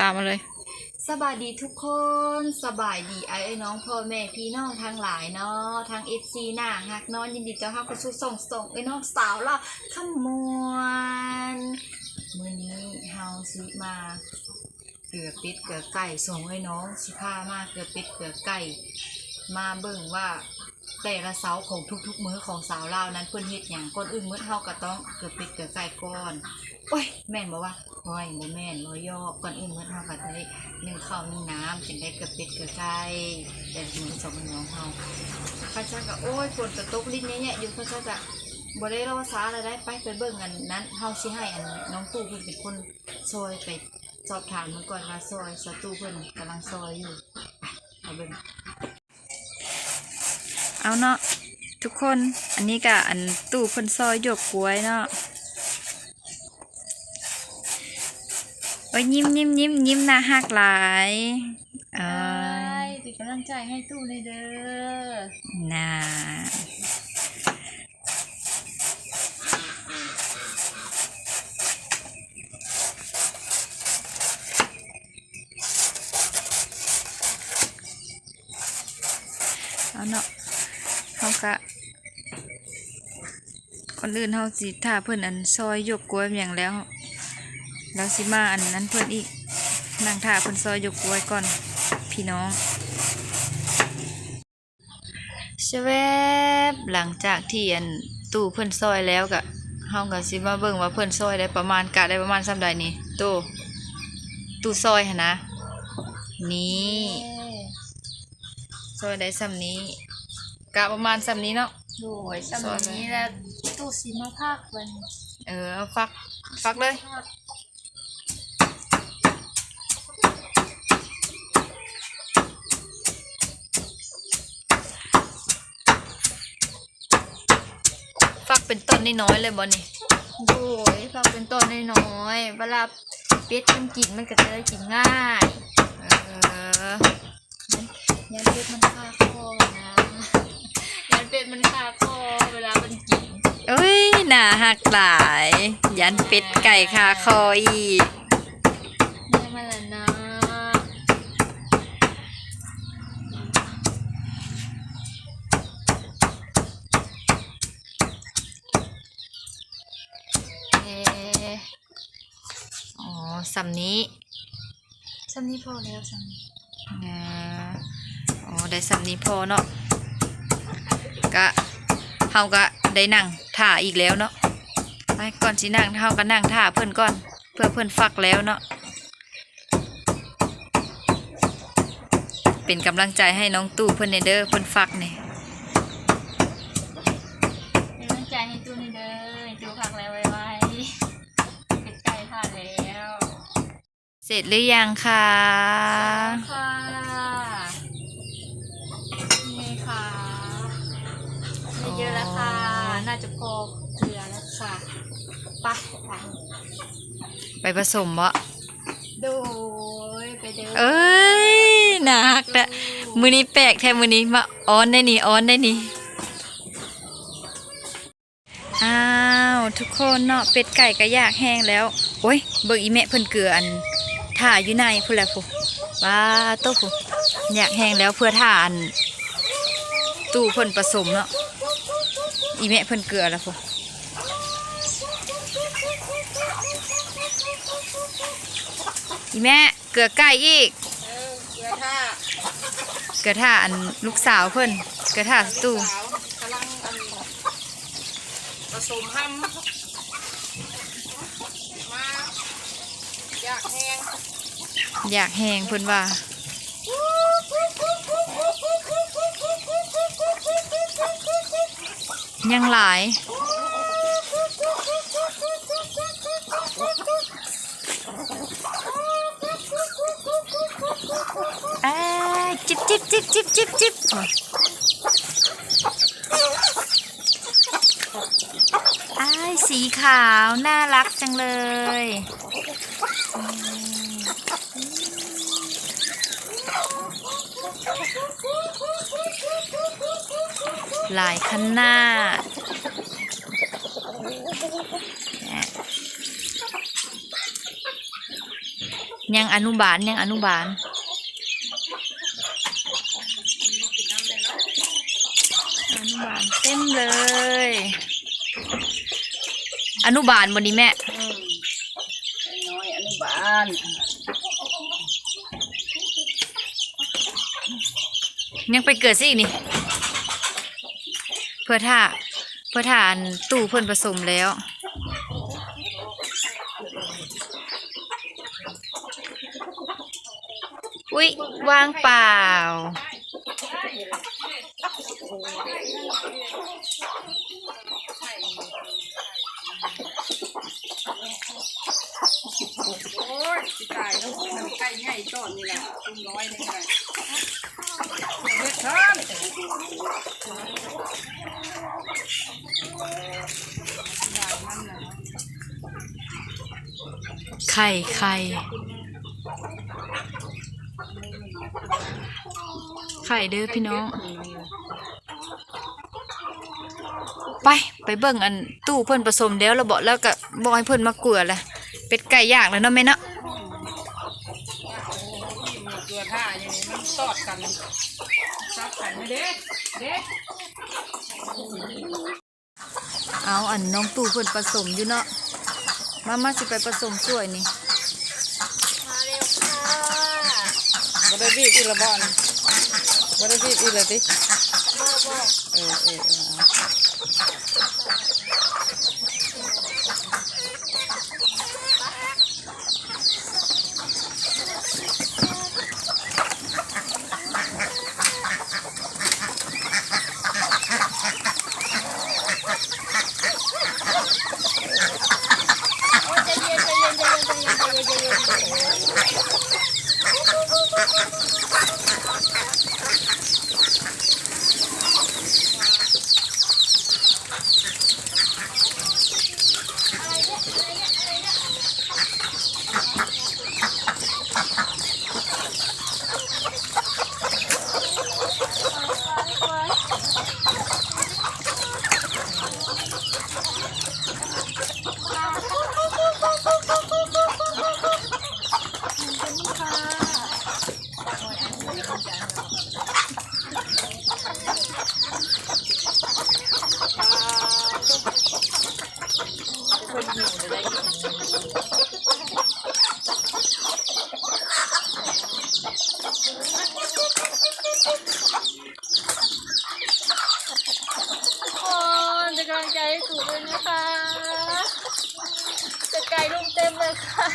สามมาเลย สบายดีทุกคนสบายดีไอ้ไอ้น้องพ่อแม่พี่น้องทางหลายเนาะทางเอฟซีหน้าฮักเนอนยินดีต้อนรับเข้าสู่ส่งส่งไอ้น้องสาวเราขมวนมื้อนี้เฮาสิมาเกลือเป็ดเกลือไก่ส่งไอ้น้องสิพามาเกลือเป็ดเกลือไก่ มาเบิ่งว่าแต่ละเสาของทุกๆ มื้อของสาวลาวนั้นเพิ่นเฮ็ดหยังก่อนอื่นมื้อเฮาก็ต้องเกลือเป็ดเกลือไก่ก่อน โอ้ยแม่นบ่ว่าโอ้ยบ่แม่นบ่ย่อก่อนอื่นมื้อเฮาก็ได้นึ่งข้าวนึ่งน้ำจึงได้เกลือเป็ดเกลือไก่แต่มื้อสมื้อของเฮาข้าเจ้าก็โอ้ยฝนก็ตกลิ้นเนี่ยๆอยู่ข้าเจ้าก็บ่ได้รอช้าแล้วได้ไปไปเบิ่งอันนั้นเฮาสิให้อันน้องตู่เพิ่นเป็นคนซอยไปสอบถามมันก่อนว่าซอยสตูเพิ่นกำลังซอยอยู่เอาเบิ่งเอาเนาะทุกคนอันนี้ก็อันตู้เพิ่นซอยหยกกล้วยเนาะ โอ้ยยิ้มยิ้มยิ้มยิ้มน่าฮักหลายเอใช่อเป็นกำลังใจให้ตู้เลยเด้อน่าเอาเนาะเขากะคนอื่นเขาสิถ้าเพื่อนอันซอยยกกล้วยอย่างแล้ว แล้วสิมาอันนั้นเพื่อนอีกนั่งท่าเพื่อนซอยยกกล้วยก่อน พี่น้องชะแวบหลังจากที่อันตู้เพื่อนซอยแล้วกะเฮาก็สิมาเบิ่งว่าเพื่อนซอยได้ประมาณกะได้ประมาณส่ำใดนี่ตู้ตู้ซอยหั่นนะ นี่ซอยได้ส่ำนี้กะประมาณส่ำนี้เนาะโดยสมัยนี้แล้วตู้สีมาภาควันเออเอาฟักฟักเลย ภาค ฟัก เป็นต้นน้อยๆเลยบ่นี่โดยภาคเป็นต้นน้อยๆเวลาเป็ดมันกินมันก็จะได้กินง่ายเออยันเป็ดมันคาคอนะยันเป็ดมันคาคอเวลามันกินเอ้ยน่าหักหลาย ยันเป็ดไก่คาคออีก นี่มันละนะเอ๊ะ อ๋อ สำนี้ซ้ำนี้พอแล้วซ้ำนี้อ่าอ๋อได้สำนี้พอเนาะก็เฮาก็ได้นั่งท่าอีกแล้วเนาะไปก่อนสินั่งเฮาก็นั่งท่าเพิ่นก่อนเพื่อเพิ่นฟักแล้วเนาะเป็นกำลังใจให้น้องตู้เพิ่นเนเด้อเพิ่นฟักนี่เป็นกำลังใจให้ตู้นี่เด้อให้ตู้พักแล้วไว้ไว้เป็ดไก่ทานแล้ว เสร็จหรือยังคะค่ะนี่ค่ะไม่เยอะแล้วค่ะ น่าจะพอเกลือแล้วค่ะไปไปไปผสมบ่โดยไปเด้อเอ้ยน่าฮักแต่มือนี้แปลกแท้มือนี้มาออนได้นี่ออนได้นี่อ้าว ทุกคนเนาะเป็ดไก่ก็อยากแห้งแล้ว โอ้ยเบิ่งอีแม่เพิ่นเกลืออัน ถ่าอยู่ในพุ่นแหละผู้ว้าโต๊ะผู้อยากแห้งแล้วเพื่อถ่าอันตู้เพิ่นผสมเนาะอีแม่เพิ่นเกลือแล้วผู้อีแม่เกลือไก่อีกเกลือท่าเกระท่าอันลูกสาวเพิ่นเกระท่าตูสาวกำลังอันผสมห้ำมา อยากแห้งอยากแหงเพิ่นว่ายังหลายเอ้ยจิบจิบจิบจิบจิบจิบไอ้สีขาว น่ารักจังเลย ลายขนาดเนี่ยยังอนุบาลยังอนุบาลอนุบาลเต็มเลย อนุบาลบนนี้แม่อืมน้อยอนุบาลยังไปเกิดซิอีกนี่เพื่อท่าเพื่อท่าอันตู้เพิ่อนผสมแล้ว อุ๊ยวางเปล่า โอ้ยตายแล้วมันใกล้ใหญ่ต้นนี่แหละตุ้มน้อยนี่แหละเด็ดท่าน ไข่ไข่ไข่เด้อพี่น้อง ไปไปเบิ่งอันตู้เพิ่นผสมแล้วเราบอกแล้วก็บอกให้เพิ่นมากลัวแหละเป็ดไก่ยางแล้วเนาะแม่เนาะเกลือท่าอย่างนี้มันตอดกันซับไข่ไม่เด็ดเด็ดเอาอันน้องตู้เพิ่นผสมอยู่เนาะ มามาสิไปผสมสวยนี่มาเร็วค่ะบ่ได้บีบอีละบอนบ่ได้บีบอีละติบ่บ่เออเออเออเอา โอ้ยใจเย็นใจเย็นใจเย็นใจเย็นใจเย็นใจเย็นใจเย็น ทุกคนเป็นกำลังใจให้ถูกด้วยนะคะจะไก่ลุม เต็มเลยค่ะ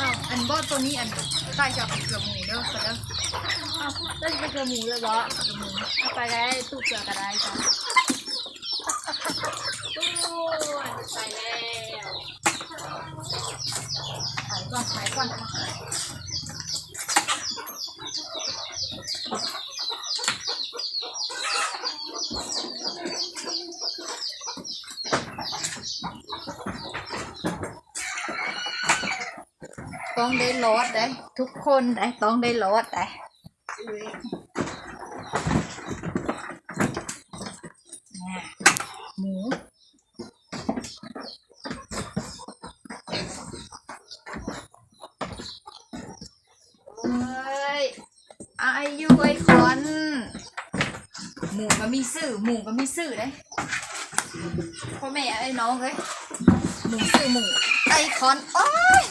อ้าวอันบอตัวนี้อันใต้จะเกือบหมูเด้อเด้ออ้าวแล้วจะไปเจอหมูเลยเหรอเอาไปได้ตู้เสือก็ได้จ้ะตู้ใส่แล้วขายก่อนขายก่อนต้อ งได้รสได้ ทุกคนได้ต้องได้รสได้เนี่ยหมูเอ้ยอายุไอคอนหมูก็มีสื่อหมูก็มีสื่อเลยพ่อแม่ไอ้น้องเลยหมูสื่อหมูไอคอนโอ้ย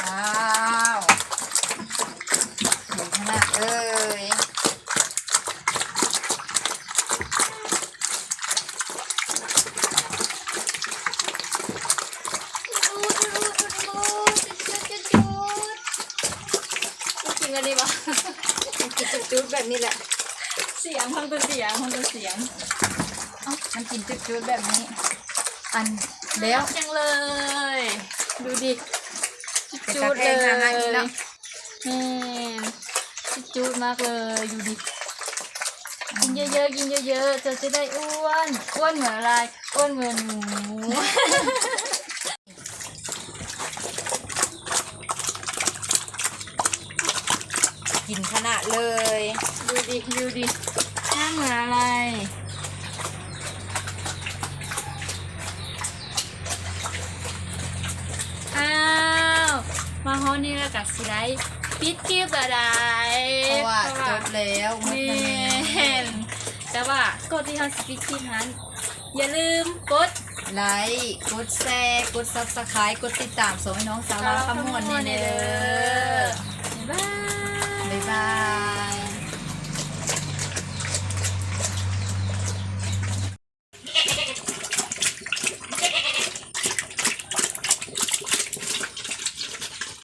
ว้าวดีขนาดเลย จริงอันนี้ปะ กิน จุดๆแบบนี้แหละ เสียงฟังตัวเสียงฟังตัวเสียงเอ้ามันกินจุดๆแบบนี้ อันแล้วจังเลย ดูดิเป็นจูตาดแพเลงยหาๆอีกเนาะนี่จูดมากเลยดูดิกินเยอะๆกินเยอะๆจะจะได้อ้วนอ้วนเหมือนอะไรอ้วนเหมือนหมูะเลย ดูดิ ดูดิหน้าเหมือนอะไร อ้าว มาฮอนี่แล้วกับสไลด์ปิดกิฟต์อะไรเพราะว่าจบแล้วเมนแต่ว่ากดที่เขสปิดกิฟต์นั้นอย่าลืมกดไลค์กดแชร์กดซับสไครต์กดติดตามส่งให้น้องสาวเราขำนวณนี่เลยบ๊ายบาย 拜拜。